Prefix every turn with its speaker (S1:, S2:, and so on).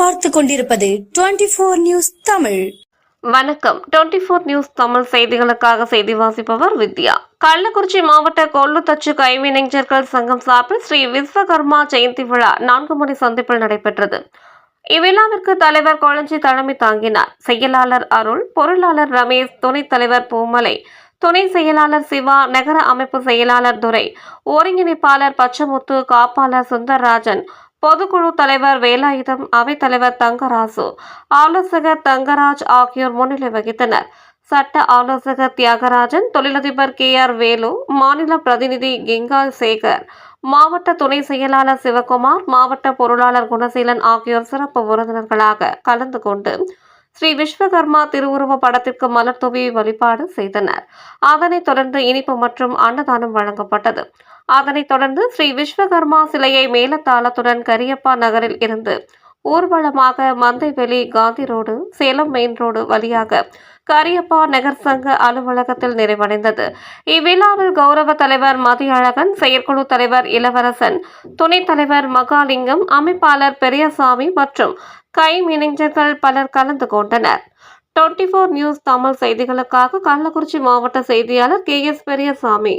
S1: பார்த்து கொண்டிருப்பது twenty four news Tamil.
S2: வணக்கம். டுவெண்டி ஃபோர் நியூஸ் தமிழ் செய்திகளுக்காக செய்தி வாசிப்பவர் வித்யா. கள்ளக்குறிச்சி மாவட்ட கொள்ளுத்தச்சு கைவினைஞர்கள் சங்கம் சார்பில் ஸ்ரீ விஸ்வகர்மா ஜெயந்தி விழா நான்கு மணி சந்திப்பில் நடைபெற்றது. இவ்விழாவிற்கு தலைவர் கொளஞ்சி தலைமை தாங்கினார். செயலாளர் அருள் பொருளாளர் ரமேஷ் துணைத் தலைவர் பூமலை துணை செயலாளர் சிவா நகர அமைப்பு செயலாளர் துரை ஒருங்கிணைப்பாளர் பச்சமுத்து காப்பாளர் சுந்தரராஜன் பொதுக்குழு தலைவர் வேலாயுதம் அவைத்தலைவர் தங்கராசு ஆலோசகர் தங்கராஜ் ஆகியோர் முன்னிலை வகித்தனர். சட்ட ஆலோசகர் தியாகராஜன் தொழிலதிபர் கே. ஆர். வேலு மாநில பிரதிநிதி கெங்கால் சேகர் மாவட்ட துணை செயலாளர் சிவகுமார் மாவட்ட பொருளாளர் குணசீலன் ஆகியோர் சிறப்பு விருந்தினர்களாக கலந்து கொண்டு ஸ்ரீ விஸ்வகர்மா திருவுருவ படத்திற்கு மலர் தூவி வழிபாடு செய்தனர். அதனைத் தொடர்ந்து இனிப்பு மற்றும் அன்னதானம் வழங்கப்பட்டது. அதனைத் தொடர்ந்து ஸ்ரீ விஸ்வகர்மா சிலையை மேலத்தாளத்துடன் கரியப்பா நகரில் இருந்து ஊர்வலமாக Mandaiveli Gandhi road Salem main road வழியாக கரியப்பா நகர் சங்க அலுவலகத்தில் நிறைவடைந்தது. இவ்விழாவில் கௌரவ தலைவர் மதியழகன் செயற்குழு தலைவர் இளவரசன் துணைத் தலைவர் மகாலிங்கம் அமைப்பாளர் பெரியசாமி மற்றும் கைமினைஞர்கள் பலர் கலந்து கொண்டனர். டுவெண்டி ஃபோர் நியூஸ் தமிழ் செய்திகளுக்காக கள்ளக்குறிச்சி மாவட்ட செய்தியாளர் கே எஸ் பெரியசாமி.